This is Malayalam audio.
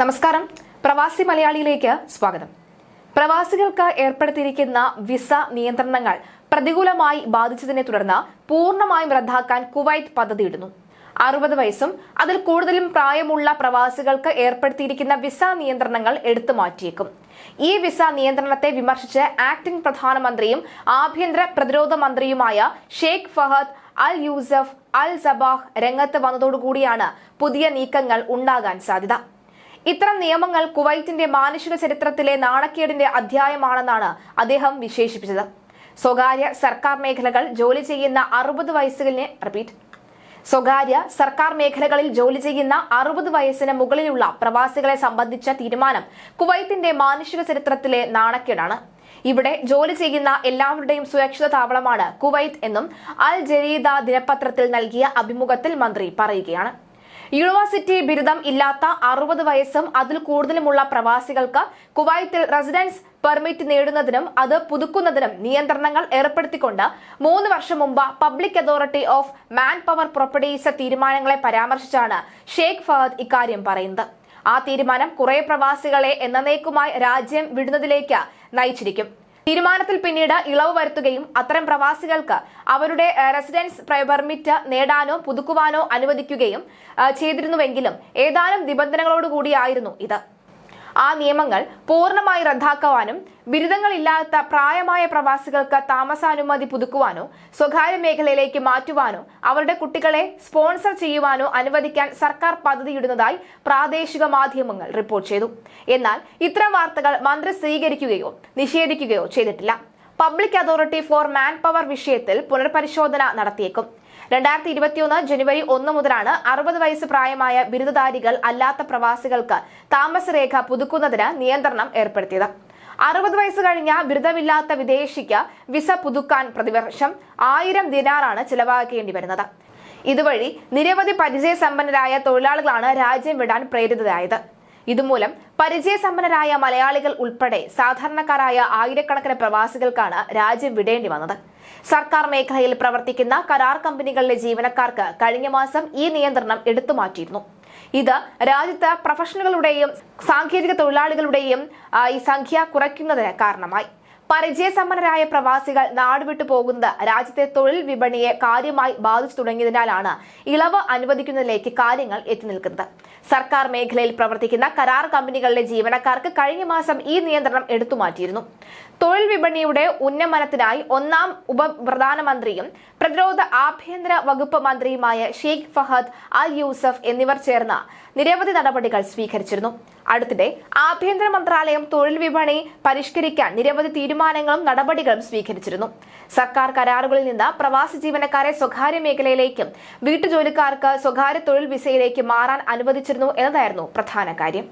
നമസ്കാരം. പ്രവാസി മലയാളിയിലേക്ക് സ്വാഗതം. പ്രവാസികൾക്ക് ഏർപ്പെടുത്തിയിരിക്കുന്ന വിസ നിയന്ത്രണങ്ങൾ പ്രതികൂലമായി ബാധിച്ചതിനെ തുടർന്ന് പൂർണമായും റദ്ദാക്കാൻ കുവൈറ്റ് പദ്ധതിയിടുന്നു. അറുപത് വയസ്സും അതിൽ കൂടുതലും പ്രായമുള്ള പ്രവാസികൾക്ക് ഏർപ്പെടുത്തിയിരിക്കുന്ന വിസ നിയന്ത്രണങ്ങൾ എടുത്തു മാറ്റിയേക്കും. ഈ വിസ നിയന്ത്രണത്തെ വിമർശിച്ച് ആക്ടിംഗ് പ്രധാനമന്ത്രിയും ആഭ്യന്തര പ്രതിരോധ മന്ത്രിയുമായ Sheikh Fahad Al Yousef Al Sabah രംഗത്ത് വന്നതോടുകൂടിയാണ് പുതിയ നീക്കങ്ങൾ ഉണ്ടാകാൻ സാധ്യത. ഇത്തരം നിയമങ്ങൾ കുവൈറ്റിന്റെ മാനുഷിക ചരിത്രത്തിലെ നാണക്കേടിന്റെ അധ്യായമാണെന്നാണ് അദ്ദേഹം വിശേഷിപ്പിച്ചത്. സ്വകാര്യ സർക്കാർ മേഖലകൾ ജോലി ചെയ്യുന്ന അറുപത് വയസ്സുകളിന് റിപ്പീറ്റ് സ്വകാര്യ സർക്കാർ മേഖലകളിൽ ജോലി ചെയ്യുന്ന അറുപത് വയസ്സിന് മുകളിലുള്ള പ്രവാസികളെ സംബന്ധിച്ച തീരുമാനം കുവൈത്തിന്റെ മാനുഷിക ചരിത്രത്തിലെ നാണക്കേടാണ്. ഇവിടെ ജോലി ചെയ്യുന്ന എല്ലാവരുടെയും സുരക്ഷിത താവളമാണ് കുവൈത്ത് എന്നും അൽ ജരീദ ദിനപത്രത്തിൽ നൽകിയ അഭിമുഖത്തിൽ മന്ത്രി പറയുകയാണ്. യൂണിവേഴ്സിറ്റി ബിരുദം ഇല്ലാത്ത അറുപത് വയസ്സും അതിൽ കൂടുതലുമുള്ള പ്രവാസികൾക്ക് കുവൈത്തിൽ റെസിഡൻസ് പെർമിറ്റ് നേടുന്നതിനും അത് പുതുക്കുന്നതിനും നിയന്ത്രണങ്ങൾ ഏർപ്പെടുത്തിക്കൊണ്ട് മൂന്ന് വർഷം മുമ്പ് public authority of man power properties തീരുമാനങ്ങളെ പരാമർശിച്ചാണ് ഷെയ്ഖ് ഫഹദ് ഇക്കാര്യം പറയുന്നത്. ആ തീരുമാനം കുറെ പ്രവാസികളെ എന്നേക്കുമായി രാജ്യം വിടുന്നതിലേക്ക് നയിച്ചിരിക്കും. തീരുമാനത്തിൽ പിന്നീട് ഇളവ് വരുത്തുകയും അത്തരം പ്രവാസികൾക്ക് അവരുടെ റെസിഡൻസ് പെർമിറ്റ് നേടാനോ പുതുക്കുവാനോ അനുവദിക്കുകയും ചെയ്തിരുന്നുവെങ്കിലും ഏതാനും നിബന്ധനകളോടുകൂടിയായിരുന്നു ഇത്. ആ നിയമങ്ങൾ പൂർണമായി റദ്ദാക്കുവാനും ബിരുദങ്ങളില്ലാത്ത പ്രായമായ പ്രവാസികൾക്ക് താമസാനുമതി പുതുക്കുവാനോ സ്വകാര്യ മേഖലയിലേക്ക് മാറ്റുവാനോ അവരുടെ കുട്ടികളെ സ്പോൺസർ ചെയ്യുവാനോ അനുവദിക്കാൻ സർക്കാർ പദ്ധതിയിടുന്നതായി പ്രാദേശിക മാധ്യമങ്ങൾ റിപ്പോർട്ട് ചെയ്തു. എന്നാൽ ഇത്തരം വാർത്തകൾ മന്ത്രി സ്വീകരിക്കുകയോ നിഷേധിക്കുകയോ ചെയ്തിട്ടില്ല. Public authority for man power വിഷയത്തിൽ പുനർപരിശോധന നടത്തിയേക്കും. രണ്ടായിരത്തി ഇരുപത്തിയൊന്ന് ജനുവരി ഒന്ന് മുതലാണ് അറുപത് വയസ്സ് പ്രായമായ ബിരുദധാരികൾ അല്ലാത്ത പ്രവാസികൾക്ക് താമസരേഖ പുതുക്കുന്നതിന് നിയന്ത്രണം ഏർപ്പെടുത്തിയത്. അറുപത് വയസ്സ് കഴിഞ്ഞ ബിരുദമില്ലാത്ത വിദേശിക്ക് വിസ പുതുക്കാൻ പ്രതിവർഷം ആയിരം ദിനാറാണ് ചിലവാക്കേണ്ടി വരുന്നത്. ഇതുവഴി നിരവധി പരിചയസമ്പന്നരായ തൊഴിലാളികളാണ് രാജ്യം വിടാൻ പ്രേരിതരായത്. ഇതുമൂലം പരിചയസമ്പന്നരായ മലയാളികൾ ഉൾപ്പെടെ സാധാരണക്കാരായ ആയിരക്കണക്കിന് പ്രവാസികൾക്കാണ് രാജ്യം വിടേണ്ടി വന്നത്. സർക്കാർ മേഖലയിൽ പ്രവർത്തിക്കുന്ന കരാർ കമ്പനികളിലെ ജീവനക്കാർക്ക് കഴിഞ്ഞ മാസം ഈ നിയന്ത്രണം എടുത്തുമാറ്റിയിരുന്നു ഇത് രാജ്യത്ത് പ്രൊഫഷണലുകളുടെയും സാങ്കേതിക തൊഴിലാളികളുടെയും ഈ സംഖ്യ കുറയ്ക്കുന്നതിന് കാരണമായി. പരിചയസമ്പന്നരായ പ്രവാസികൾ നാടുവിട്ടു പോകുന്നത് രാജ്യത്തെ തൊഴിൽ വിപണിയെ കാര്യമായി ബാധിച്ചു തുടങ്ങിയതിനാലാണ് ഇളവ് അനുവദിക്കുന്നതിലേക്ക് കാര്യങ്ങൾ എത്തി നിൽക്കുന്നത്. സർക്കാർ മേഖലയിൽ പ്രവർത്തിക്കുന്ന കരാർ കമ്പനികളിലെ ജീവനക്കാർക്ക് കഴിഞ്ഞ മാസം ഈ നിയന്ത്രണം എടുത്തുമാറ്റിയിരുന്നു തൊഴിൽ വിപണിയുടെ ഉന്നമനത്തിനായി ഒന്നാം ഉപപ്രധാനമന്ത്രിയും പ്രതിരോധ ആഭ്യന്തര വകുപ്പ് മന്ത്രിയുമായ ഷെയ്ഖ് ഫഹദ് അൽ യൂസഫ് എന്നിവർ ചേർന്ന് നിരവധി നടപടികൾ സ്വീകരിച്ചിരുന്നു. അടുത്തിടെ ആഭ്യന്തര മന്ത്രാലയം തൊഴിൽ വിപണി പരിഷ്കരിക്കാൻ നിരവധി തീരുമാനങ്ങളും നടപടികളും സ്വീകരിച്ചിരുന്നു. സർക്കാർ കരാറുകളിൽ നിന്ന് പ്രവാസി ജീവനക്കാരെ സ്വകാര്യ മേഖലയിലേക്കും വീട്ടുജോലിക്കാർക്ക് സ്വകാര്യ തൊഴിൽ വിസയിലേക്ക് മാറാൻ അനുവദിച്ചിരുന്നു എന്നതായിരുന്നു പ്രധാന കാര്യം.